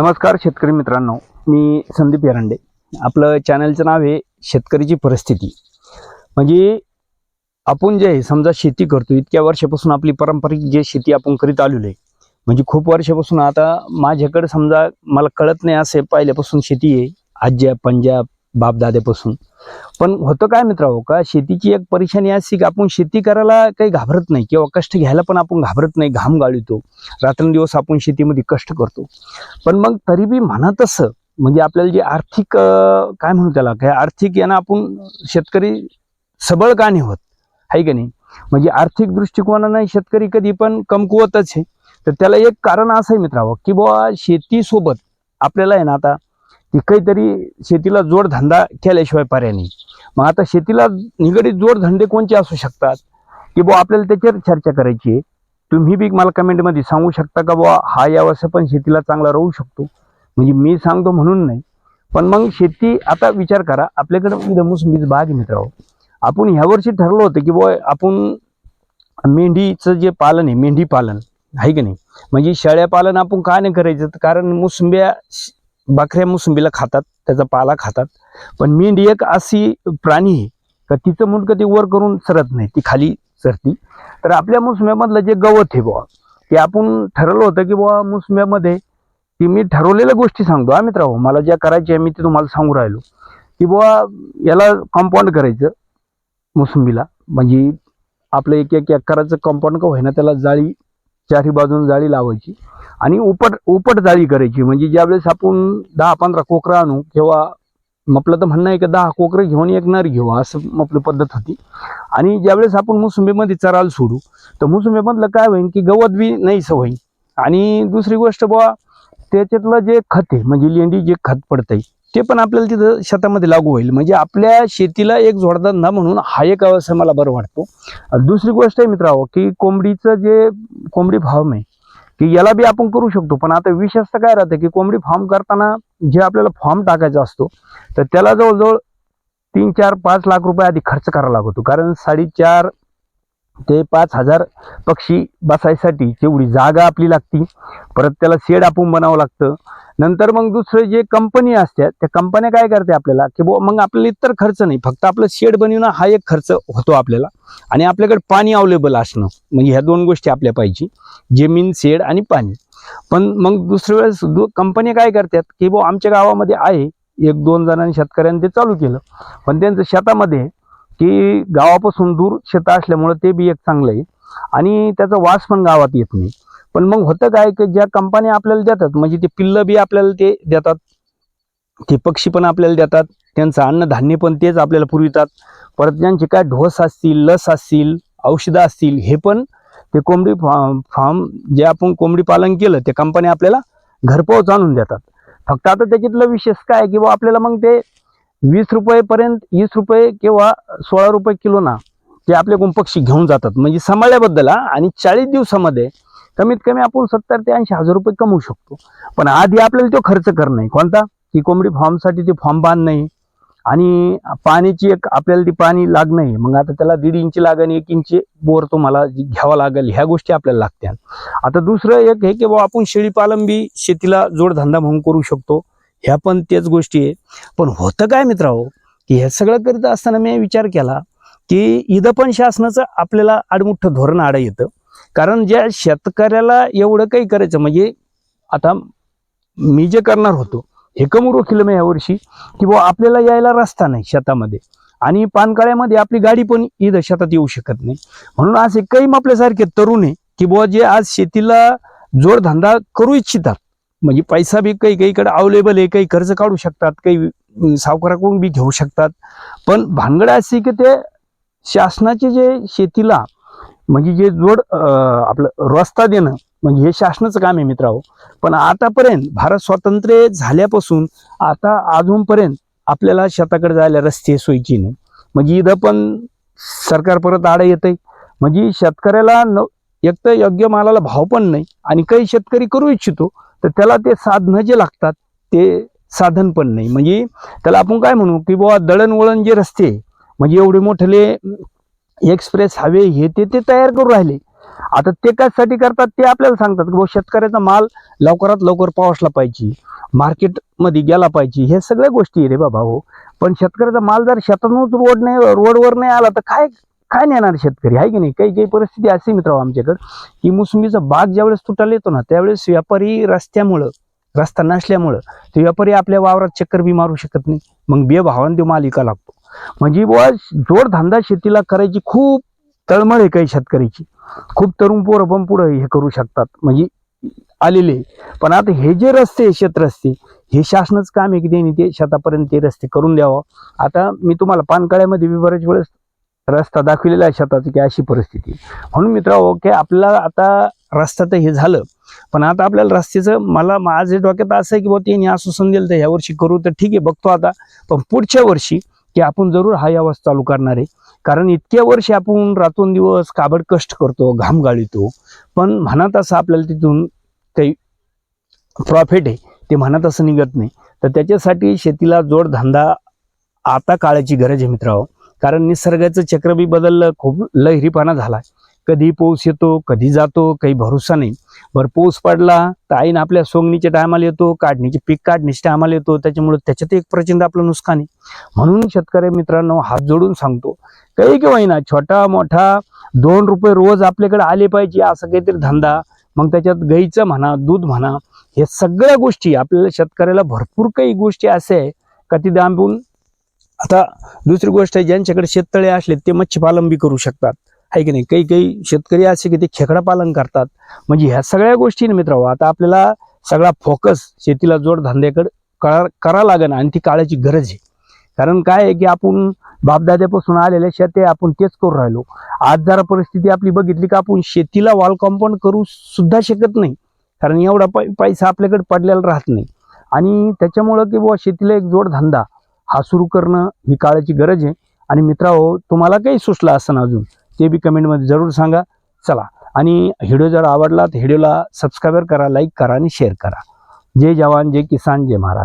नमस्कार शेतकरी मित्रांनो मी संदीप येरांडे. आपलं चॅनलचं नाव आहे शेतकरीची परिस्थिती. म्हणजे आपण जे समजा शेती करतो इतक्या वर्षापासून आपली पारंपरिक जे शेती आपण करीत आलेलो आहे म्हणजे खूप वर्षापासून आता माझ्याकडे समजा मला कळत नाही असे पहिल्यापासून शेती आहे. आज्या पंजाब बापदाद्यापासून पण होतं काय मित्रांनो का शेतीची एक परेशानी अशी की आपण शेती करायला काही घाबरत नाही किंवा कष्ट घ्यायला पण आपण घाबरत नाही घाम गाळितो. रात्रंदिवस आपण शेतीमध्ये कष्ट करतो. पण मग तरी बी म्हणा तसं म्हणजे आपल्याला जे आर्थिक काय म्हणू त्याला काय आर्थिक यानं आपण शेतकरी सबळ का नाही होत? आहे का नाही? म्हणजे आर्थिक दृष्टिकोनाने शेतकरी कधी पण कमकुवतच आहे. तर त्याला एक कारण असं आहे मित्रावं की बुवा शेतीसोबत आपल्याला आहे ना आता ती काहीतरी शेतीला जोडधंदा केल्याशिवाय पर्याय नाही. मग आता शेतीला निगडीत जोडधंदे कोणते असू शकतात? की बुवा आपल्याला त्याच्यावर चर्चा करायची आहे. तुम्ही बी मला कमेंटमध्ये सांगू शकता का बुवा हा या वर्ष पण शेतीला चांगला राहू शकतो? म्हणजे मी सांगतो म्हणून नाही. पण मग शेती आता विचार करा. आपल्याकडे इथं मोसंबीच बाग मित्रांनो. आपण ह्या वर्षी ठरलं होतं की बुवा आपण मेंढीचं जे पालन आहे मेंढी पालन आहे की नाही? म्हणजे शेळ्या पालन आपण का नाही करायचं? तर कारण मोसंब्या बकऱ्या मोसंबीला खातात त्याचा पाला खातात. पण मेंढी एक अशी प्राणी आहे का तिचं मुंडकं ती वर करून सरत नाही ती खाली सरती तर आपल्या मोसम्यामधलं जे गवत आहे बुवा ते आपण ठरवलं होतं की बुवा मोसम्यामध्ये की मी ठरवलेल्या गोष्टी सांगतो. हा मित्रांनो मला ज्या करायच्या आहे मी ते तुम्हाला सांगू राहिलो. की बुवा याला कंपाऊंड करायचं मोसंबीला. म्हणजे आपलं एक एक एकराचं कंपाऊंड का होईना त्याला जाळी चारही बाजून जाळी लावायची. आणि उपट उपट जाळी करायची. म्हणजे ज्यावेळेस आपण दहा पंधरा कोकरं आणू किंवा म्हटलं तर म्हणणं आहे की दहा कोकरं घेऊन एक नर घेऊ असं आपली पद्धत होती. आणि ज्यावेळेस आपण मोसंबीमध्ये चराल सोडू तर मोसंबीमधलं काय होईल की गवत बी नाही होईल आणि दुसरी गोष्ट बुवा त्याच्यातलं जे खत आहे म्हणजे लेंडी जे खत पडतंय ते पण आपल्याला तिथं शेतामध्ये लागू होईल. म्हणजे आपल्या शेतीला एक जोडधंदा म्हणून हा एक अवसर मला बरं वाटतो. दुसरी गोष्ट आहे मित्रांनो की कोंबडीचं जे कोंबडी फार्म आहे की याला बी आपण करू शकतो. पण आता विशेषतः काय राहतं की कोंबडी फॉर्म करताना जे आपल्याला फॉर्म टाकायचा असतो तर त्याला जवळजवळ तीन चार पाच लाख रुपये आधी खर्च करावा लागतो. कारण साडेचार ते पाच हजार पक्षी बसायसाठी तेवढी जागा आपली लागती परत त्याला शेड आपण बनावं लागतं. नंतर मग दुसरं जे कंपनी असतात त्या कंपन्या काय करते आपल्याला? की बुवा मग आपल्याला इतर खर्च नाही फक्त आपलं शेड बनवणं हा एक खर्च होतो आपल्याला. आणि आपल्याकडे पाणी अवेलेबल असणं म्हणजे ह्या दोन गोष्टी आपल्या पाहिजे जमीन शेड आणि पाणी. पण मग दुसऱ्या वेळेस दु कंपन्या काय करतात की बुवा आमच्या गावामध्ये आहे एक दोन जणांनी शेतकऱ्यांनी ते चालू केलं. पण त्यांचं शेतामध्ये की गावापासून दूर शेतं असल्यामुळं ते बी एक चांगलं आहे. आणि त्याचा वास पण गावात येत नाही. पण मग होतं काय की ज्या कंपन्या आपल्याला देतात म्हणजे ते पिल्लं बी आपल्याला ते देतात ते पक्षी पण आपल्याला देतात त्यांचं अन्नधान्य पण तेच आपल्याला पुरवितात. परत त्यांचे काय ढोस असतील लस असतील औषधं असतील हे पण ते कोंबडी फार्म फार्म जे आपण कोंबडी पालन केलं ते कंपन्या आपल्याला घरपोच आणून देतात. फक्त आता त्याच्यातलं विशेष काय की बुवा आपल्याला मग ते वीस रुपयेपर्यंत वीस रुपये किंवा सोळा रुपये किलो ना ते आपल्याकडून पक्षी घेऊन जातात. म्हणजे सांभाळल्याबद्दल हा. आणि चाळीस दिवसामध्ये कमीत कमी आपण सत्तर ते ऐंशी हजार रुपये कमवू शकतो. पण आधी आपल्याला तो खर्च करणं आहे. कोणता? की कोंबडी फॉर्मसाठी ते फॉर्म बांधणं आणि पाण्याची एक आपल्याला ती पाणी लागणं आहे. मग आता त्याला दीड इंच लागण एक इंची बोर तुम्हाला घ्यावा लागेल ह्या गोष्टी आपल्याला लागत्या आता दुसरं एक हे की बाबा आपण शेळीपालन बी शेतीला जोडधंदा म्हणून करू शकतो. ह्या पण तेच गोष्टी आहे. पण होतं काय मित्रांनो की हे सगळं करीत असताना मी विचार केला की इथं पण शासनाचं आपल्याला आडमुठ्ठं धोरण आडं येतं. कारण ज्या शेतकऱ्याला एवढं काही करायचं म्हणजे आता मी जे करणार होतो हे कमू रोखलं मी यावर्षी की बुवा आपल्याला यायला रस्ता नाही शेतामध्ये. आणि पानकाळ्यामध्ये आपली गाडी पण इथं शेतात येऊ शकत नाही. म्हणून असे काही आपल्यासारखे तरुण आहे की बुवा जे आज शेतीला जोडधंदा करू इच्छितात म्हणजे पैसा बी काही काहीकडे अवेलेबल आहे काही कर्ज काढू शकतात काही सावकाराकडून बी घेऊ शकतात. पण भानगड अशी की ते शासनाचे जे शेतीला म्हणजे जे जोड आपलं रस्ता देणं म्हणजे हे शासनाचं काम आहे मित्रांनो. पण आतापर्यंत भारत स्वातंत्र्य झाल्यापासून आता अजूनपर्यंत आपल्याला शेताकडे जायला रस्ते सोयीची नाही. म्हणजे इथं पण सरकार परत आडं येतंय. म्हणजे शेतकऱ्याला न एक तर योग्य मालाला भाव पण नाही आणि काही शेतकरी करू इच्छितो तर त्याला ते साधनं जे लागतात ते साधन पण नाही. म्हणजे त्याला आपण काय म्हणू की बाबा दळणवळण जे रस्ते म्हणजे एवढे मोठले एक्सप्रेस हवे हे ते ते तयार करू राहिले. आता ते कशासाठी करतात ते आपल्याला सांगतात की बुवा शेतकऱ्याचा माल लवकरात लवकर पावसला पाहिजे मार्केटमध्ये गेला पाहिजे हे सगळ्या गोष्टी आहे रे बाबा हो. पण शेतकऱ्याचा माल जर शेतातूनच रोड नाही रोडवर नाही आला तर काय काय नेणार शेतकरी? आहे की नाही? काही काही परिस्थिती अशी मित्र आमच्याकडे. की मोसंबीचा बाग ज्यावेळेस तुटायला येतो ना त्यावेळेस व्यापारी रस्त्यामुळं रस्ता नसल्यामुळं ते व्यापारी आपल्या वावरात चक्कर बी मारू शकत नाही. मग बे भावाने तो मालिका लागतो. म्हणजे बुवा जोडधंदा शेतीला करायची खूप तळमळ आहे काही शेतकऱ्याची. खूप तरुण पोरं पण पुढं हे करू शकतात. म्हणजे आलेले आहे. पण आता हे जे रस्ते शेत रस्ते हे शासनच काम आहे की त्यांनी ते शेतापर्यंत ते रस्ते करून द्यावं. आता मी तुम्हाला पानकाळ्यामध्ये बी बऱ्याच वेळेस रस्ता दाखविलेला आहे शेताची की अशी परिस्थिती. म्हणून मित्र की आपल्याला आता रस्ता तर हे झालं. पण आता आपल्याला रस्त्याचं मला माझे डोक्यात असं आहे की बाबा त्यांनी आश्वासन दिलं तर ह्या वर्षी करू तर ठीक आहे बघतो आता. पण पुढच्या वर्षी की आपण जरूर हा यावाज चालू करणार आहे. कारण इतक्या वर्षी आपण रातोंदिवस काबड कष्ट करतो घाम गाळीतो. पण म्हणत असं आपल्याला तिथून काही प्रॉफिट आहे ते म्हणत असं निघत नाही. तर त्याच्यासाठी शेतीला जोडधंदा आता काळाची गरज आहे मित्रांनो. कारण निसर्गाचं चक्र बी बदललं खूप लहरीपणा झाला. कधी पाऊस येतो कधी जातो काही भरोसा नाही. बरं पाऊस पडला तर आईन आपल्या सोंगणीच्या टायमाला येतो काढणीचे पीक काढणीच्या टायमाला येतो त्याच्यामुळे त्याच्यात एक प्रचंड आपलं नुकसान आहे. म्हणून शेतकरी मित्रांनो हात जोडून सांगतो काही किंवा ना छोटा मोठा दोन रुपये रोज आपल्याकडे आले पाहिजे असं काहीतरी धंदा मग त्याच्यात गाईचं म्हणा दूध म्हणा हे सगळ्या गोष्टी आपल्याला शेतकऱ्याला भरपूर काही गोष्टी असे आहे का ती दांबून आता दुसरी गोष्ट आहे ज्यांच्याकडे शेततळे असले ते मच्छीपालन बी करू शकतात. आहे की नाही? काही काही शेतकरी असे की ते खेकडा पालन करतात. म्हणजे ह्या सगळ्या गोष्टी मित्र मित्रांनो आता आपल्याला सगळा फोकस शेतीला जोडधंद्याकडे करा करा लागेल आणि ती काळाची गरज आहे. कारण काय आहे की आपण बापदाद्यापासून आलेल्या शेते आपण तेच करू राहिलो. आज जरा परिस्थिती आपली बघितली का आपण शेतीला वॉल कॉम्पाऊंड करू सुद्धा शकत नाही. कारण एवढा पै पैसा आपल्याकडे पडलेला राहत नाही. आणि त्याच्यामुळं की बुवा शेतीला एक जोडधंदा हा सुरू करणं ही काळाची गरज आहे. आणि मित्रांनो तुम्हाला काही सुचलं असं अजून ते बी कमेंटमध्ये जरूर सांगा. चला आणि व्हिडिओ जर आवडला तर व्हिडिओला सबस्क्राईबर करा लाईक करा आणि शेअर करा. जय जवान जय किसान जय महाराज.